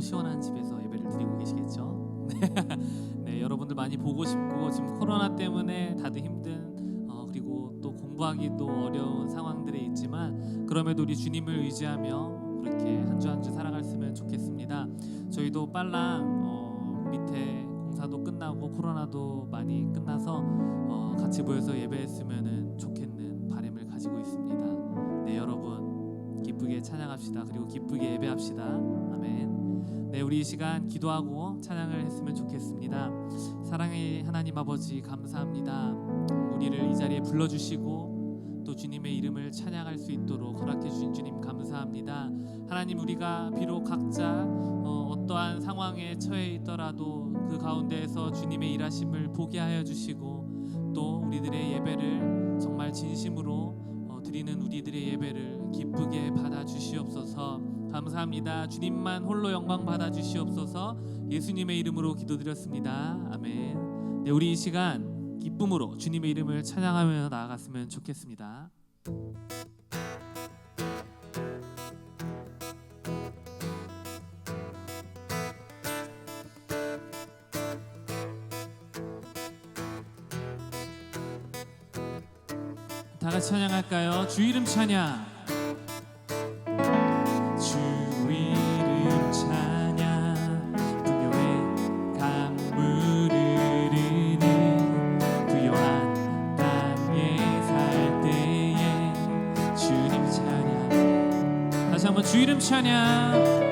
시원한 집에서 예배를 드리고 계시겠죠? 네, 여러분들 많이 보고 싶고 지금 코로나 때문에 다들 힘든 어, 그리고 또 공부하기도 어려운 상황들에 있지만 그럼에도 우리 주님을 의지하며 그렇게 한 주 한 주 살아갔으면 좋겠습니다. 저희도 빨랑 어, 밑에 공사도 끝나고 코로나도 많이 끝나서 어, 같이 모여서 예배했으면 좋겠는 바람을 가지고 있습니다. 네 여러분 기쁘게 찬양합시다. 그리고 기쁘게 예배합시다. 아멘. 네 우리 이 시간 기도하고 찬양을 했으면 좋겠습니다. 사랑의 하나님 아버지 감사합니다. 우리를 이 자리에 불러주시고 또 주님의 이름을 찬양할 수 있도록 허락해 주신 주님 감사합니다. 하나님 우리가 비록 각자 어, 어떠한 상황에 처해 있더라도 그 가운데에서 주님의 일하심을 보게 하여 주시고 또 우리들의 예배를 정말 진심으로 어, 드리는 우리들의 예배를 기쁘게 받아 주시옵소서. 감사합니다. 주님만 홀로 영광 받아 주시옵소서. 예수님의 이름으로 기도드렸습니다. 아멘. 네, 우리 이 시간 기쁨으로 주님의 이름을 찬양하며 나아갔으면 좋겠습니다. 다 같이 찬양할까요? 주 이름 찬양. 다시 한번 주 이름 찬양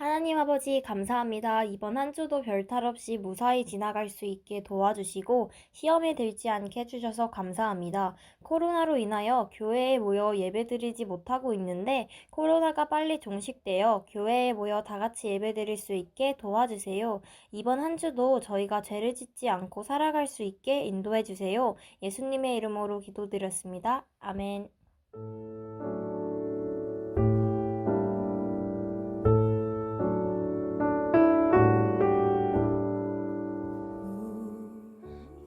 하나님 아버지 감사합니다. 이번 한 주도 별탈 없이 무사히 지나갈 수 있게 도와주시고 시험에 들지 않게 해주셔서 감사합니다. 코로나로 인하여 교회에 모여 예배드리지 못하고 있는데 코로나가 빨리 종식되어 교회에 모여 다 같이 예배드릴 수 있게 도와주세요. 이번 한 주도 저희가 죄를 짓지 않고 살아갈 수 있게 인도해 주세요. 예수님의 이름으로 기도드렸습니다. 아멘.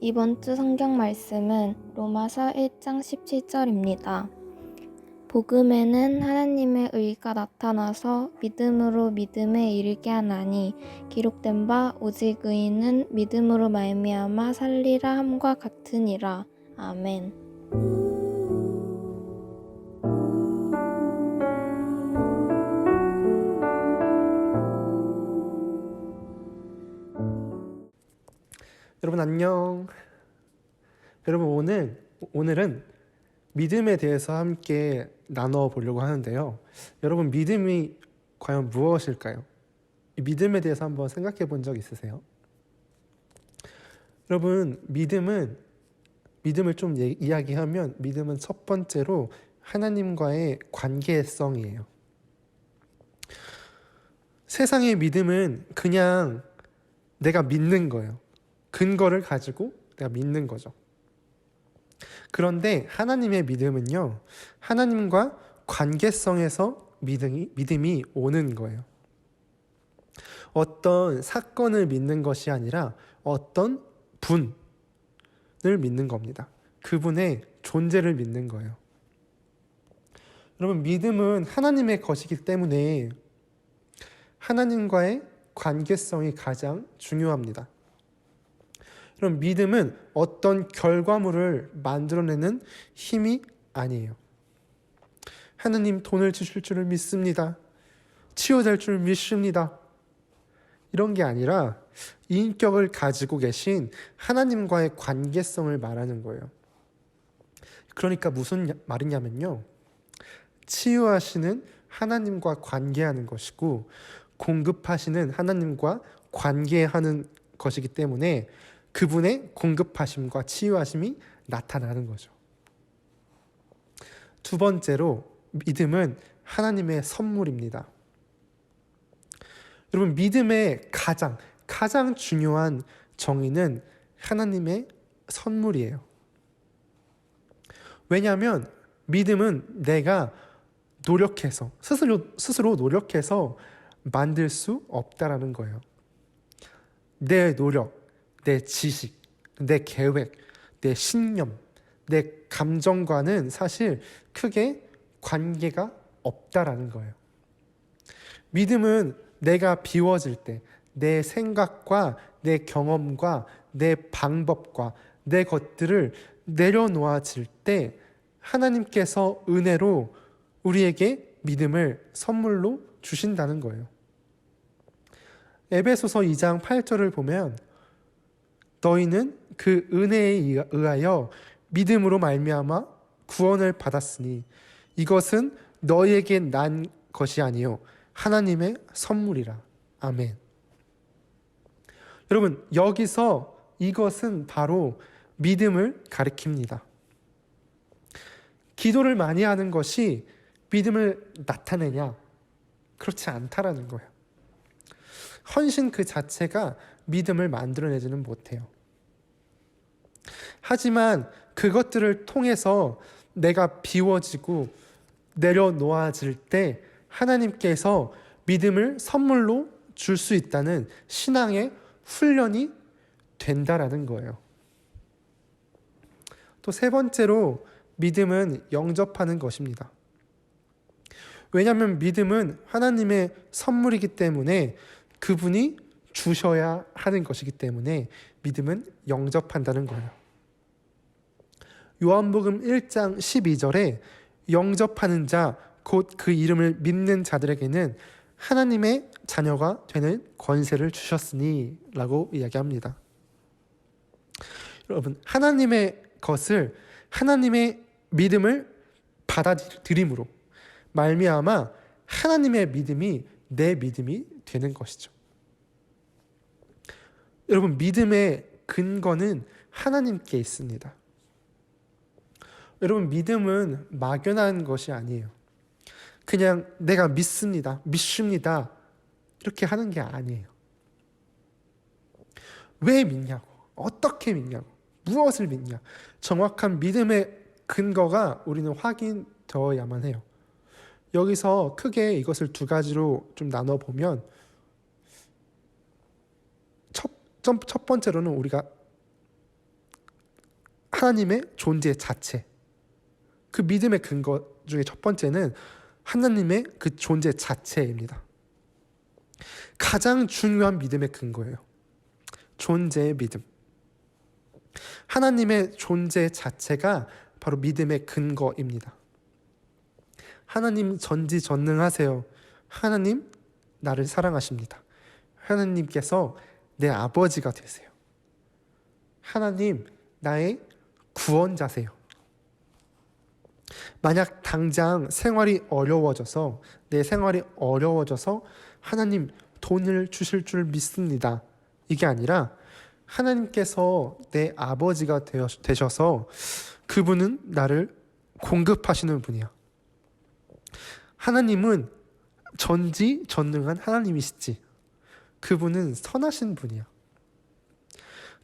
이번 주 성경 말씀은 로마서 1장 17절입니다. 복음에는 하나님의 의가 나타나서 믿음으로 믿음에 이르게 하나니 기록된 바 오직 의인은 믿음으로 말미암아 살리라 함과 같으니라. 아멘. 안녕. 여러분 오늘 오늘은 믿음에 대해서 함께 나눠 보려고 하는데요. 여러분 믿음이 과연 무엇일까요? 이 믿음에 대해서 한번 생각해 본 적 있으세요? 여러분 믿음은 믿음을 좀 예- 이야기하면 믿음은 첫 번째로 하나님과의 관계성이에요. 세상의 믿음은 그냥 내가 믿는 거예요. 근거를 가지고 내가 믿는 거죠. 그런데 하나님의 믿음은요, 하나님과 관계성에서 믿음이, 믿음이 오는 거예요. 어떤 사건을 믿는 것이 아니라 어떤 분을 믿는 겁니다. 그분의 존재를 믿는 거예요. 여러분, 믿음은 하나님의 것이기 때문에 하나님과의 관계성이 가장 중요합니다. 여러분, 믿음은 어떤 결과물을 만들어내는 힘이 아니에요. 하나님 돈을 주실 줄을 믿습니다. 치유될 줄 믿습니다. 이런 게 아니라 인격을 가지고 계신 하나님과의 관계성을 말하는 거예요. 그러니까 무슨 말이냐면요. 치유하시는 하나님과 관계하는 것이고 공급하시는 하나님과 관계하는 것이기 때문에 그분의 공급하심과 치유하심이 나타나는 거죠. 두 번째로 믿음은 하나님의 선물입니다. 여러분 믿음의 가장 가장 중요한 정의는 하나님의 선물이에요. 왜냐하면 믿음은 내가 노력해서 스스로 스스로 노력해서 만들 수 없다라는 거예요. 내 노력, 내 지식, 내 계획, 내 신념, 내 감정과는 사실 크게 관계가 없다라는 거예요. 믿음은 내가 비워질 때, 내 생각과 내 경험과 내 방법과 내 것들을 내려놓아질 때 하나님께서 은혜로 우리에게 믿음을 선물로 주신다는 거예요. 에베소서 2장 8절을 보면 너희는 그 은혜에 의하여 믿음으로 말미암아 구원을 받았으니 이것은 너희에게 난 것이 아니요 하나님의 선물이라. 아멘. 여러분, 여기서 이것은 바로 믿음을 가리킵니다. 기도를 많이 하는 것이 믿음을 나타내냐? 그렇지 않다라는 거예요. 헌신 그 자체가 믿음을 만들어내지는 못해요. 하지만 그것들을 통해서 내가 비워지고 내려놓아질 때 하나님께서 믿음을 선물로 줄 수 있다는 신앙의 훈련이 된다라는 거예요. 또 세 번째로 믿음은 영접하는 것입니다. 왜냐하면 믿음은 하나님의 선물이기 때문에 그분이 주셔야 하는 것이기 때문에 믿음은 영접한다는 거예요. 요한복음 1장 12절에 영접하는 자, 곧 그 이름을 믿는 자들에게는 하나님의 자녀가 되는 권세를 주셨으니 라고 이야기합니다. 여러분, 하나님의 것을 하나님의 믿음을 받아들임으로 말미암아 하나님의 믿음이 내 믿음이 되는 것이죠. 여러분, 믿음의 근거는 하나님께 있습니다. 여러분, 믿음은 막연한 것이 아니에요. 그냥 내가 믿습니다. 믿습니다. 이렇게 하는 게 아니에요. 왜 믿냐고. 어떻게 믿냐고. 무엇을 믿냐. 정확한 믿음의 근거가 우리는 확인되어야만 해요. 여기서 크게 이것을 두 가지로 좀 나눠 보면 첫, 첫 번째로는 우리가 하나님의 존재 자체. 그 믿음의 근거 중에 첫 번째는 하나님의 그 존재 자체입니다. 가장 중요한 믿음의 근거예요. 존재의 믿음. 하나님의 존재 자체가 바로 믿음의 근거입니다. 하나님 전지전능하세요. 하나님 나를 사랑하십니다. 하나님께서 내 아버지가 되세요. 하나님 나의 구원자세요. 만약 당장 생활이 어려워져서 내 생활이 어려워져서 하나님 돈을 주실 줄 믿습니다. 이게 아니라 하나님께서 내 아버지가 되셔서 그분은 나를 공급하시는 분이야. 하나님은 전지 전능한 하나님이시지. 그분은 선하신 분이야.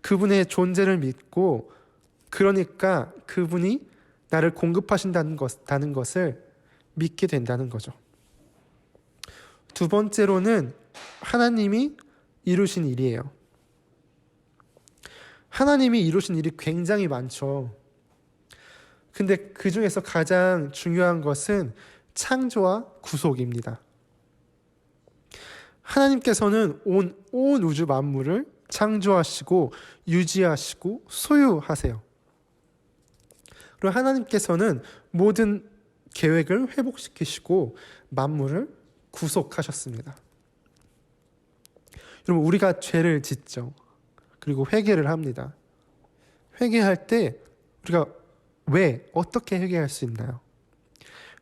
그분의 존재를 믿고 그러니까 그분이 나를 공급하신다는 것, 다는 것을 믿게 된다는 거죠. 두 번째로는 하나님이 이루신 일이에요. 하나님이 이루신 일이 굉장히 많죠. 근데 그 중에서 가장 중요한 것은 창조와 구속입니다. 하나님께서는 온, 온 우주 만물을 창조하시고 유지하시고 소유하세요. 그리고 하나님께서는 모든 계획을 회복시키시고 만물을 구속하셨습니다. 여러분 우리가 죄를 짓죠. 그리고 회개를 합니다. 회개할 때 우리가 왜 어떻게 회개할 수 있나요?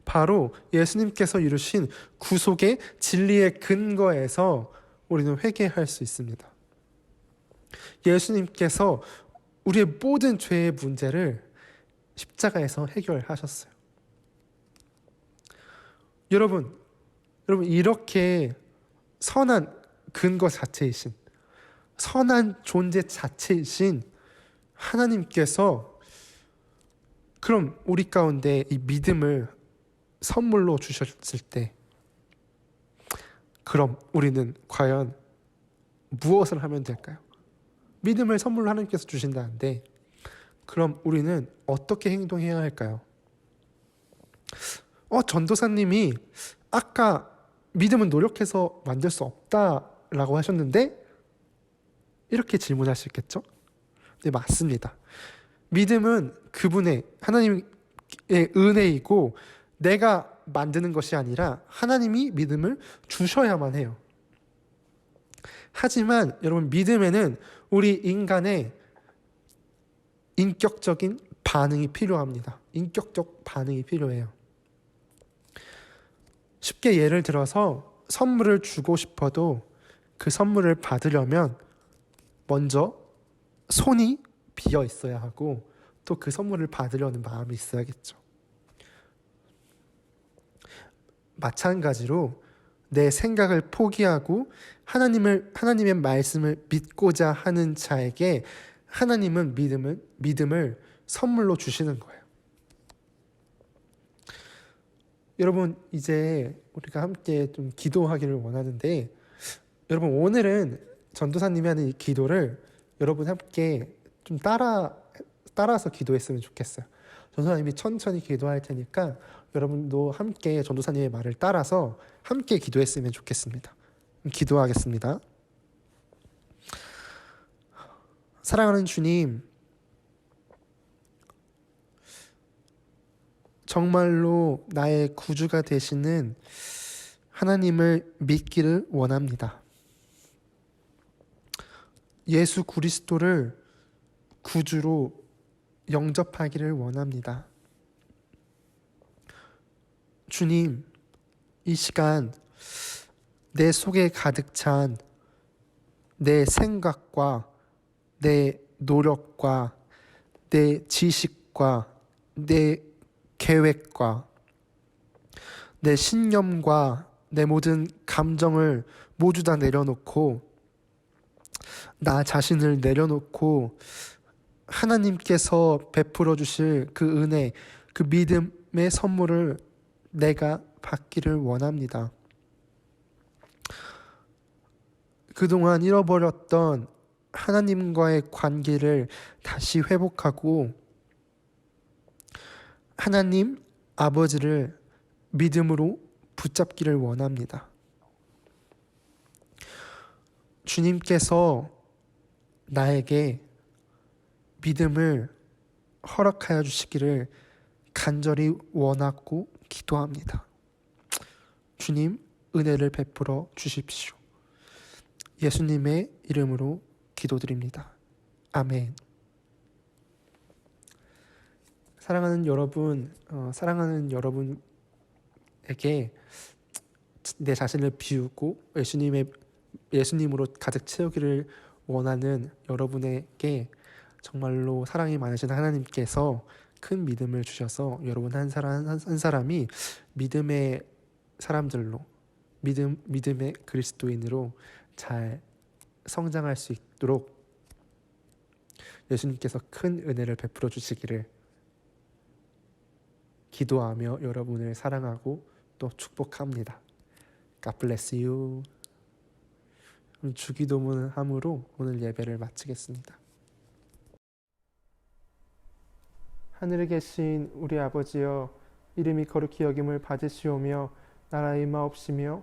바로 예수님께서 이루신 구속의 진리의 근거에서 우리는 회개할 수 있습니다. 예수님께서 우리의 모든 죄의 문제를 십자가에서 해결하셨어요. 여러분, 여러분 이렇게 선한 근거 자체이신 선한 존재 자체이신 하나님께서 그럼 우리 가운데 이 믿음을 선물로 주셨을 때 그럼 우리는 과연 무엇을 하면 될까요? 믿음을 선물로 하나님께서 주신다는데 그럼 우리는 어떻게 행동해야 할까요? 어, 전도사님이 아까 믿음은 노력해서 만들 수 없다라고 하셨는데 이렇게 질문하시겠죠? 네, 맞습니다. 믿음은 그분의 하나님의 은혜이고 내가 만드는 것이 아니라 하나님이 믿음을 주셔야만 해요. 하지만 여러분 믿음에는 우리 인간의 인격적인 반응이 필요합니다. 인격적 반응이 필요해요. 쉽게 예를 들어서 선물을 주고 싶어도 그 선물을 받으려면 먼저 손이 비어 있어야 하고 또 그 선물을 받으려는 마음이 있어야겠죠. 마찬가지로 내 생각을 포기하고 하나님을 하나님의 말씀을 믿고자 하는 자에게 하나님은 믿음을 믿음을 선물로 주시는 거예요. 여러분 이제 우리가 함께 좀 기도하기를 원하는데 여러분 오늘은 전도사님이 하는 이 기도를 여러분 함께 좀 따라 따라서 기도했으면 좋겠어요. 전도사님이 천천히 기도할 테니까 여러분도 함께 전도사님의 말을 따라서 함께 기도했으면 좋겠습니다. 기도하겠습니다. 사랑하는 주님, 정말로 나의 구주가 되시는 하나님을 믿기를 원합니다. 예수 그리스도를 구주로 영접하기를 원합니다. 주님, 이 시간 내 속에 가득 찬 내 생각과 내 노력과 내 지식과 내 계획과 내 신념과 내 모든 감정을 모두 다 내려놓고 나 자신을 내려놓고 하나님께서 베풀어 주실 그 은혜, 그 믿음의 선물을 내가 받기를 원합니다. 그동안 잃어버렸던 하나님과의 관계를 다시 회복하고 하나님 아버지를 믿음으로 붙잡기를 원합니다. 주님께서 나에게 믿음을 허락하여 주시기를 간절히 원하고 기도합니다. 주님, 은혜를 베풀어 주십시오. 예수님의 이름으로 기도드립니다. 아멘. 사랑하는 여러분, 어, 사랑하는 여러분에게 내 자신을 비우고 예수님의 예수님으로 가득 채우기를 원하는 여러분에게 정말로 사랑이 많으신 하나님께서 큰 믿음을 주셔서 여러분 한 사람 한 사람이 믿음의 사람들로 믿음 믿음의 그리스도인으로 잘 성장할 수 있도록 예수님께서 큰 은혜를 베풀어 주시기를 기도하며 여러분을 사랑하고 또 축복합니다. God bless you. 주기도문 함으로 오늘 예배를 마치겠습니다. 하늘에 계신 우리 아버지여 이름이 거룩히 여김을 받으시오며 나라의 임하옵시며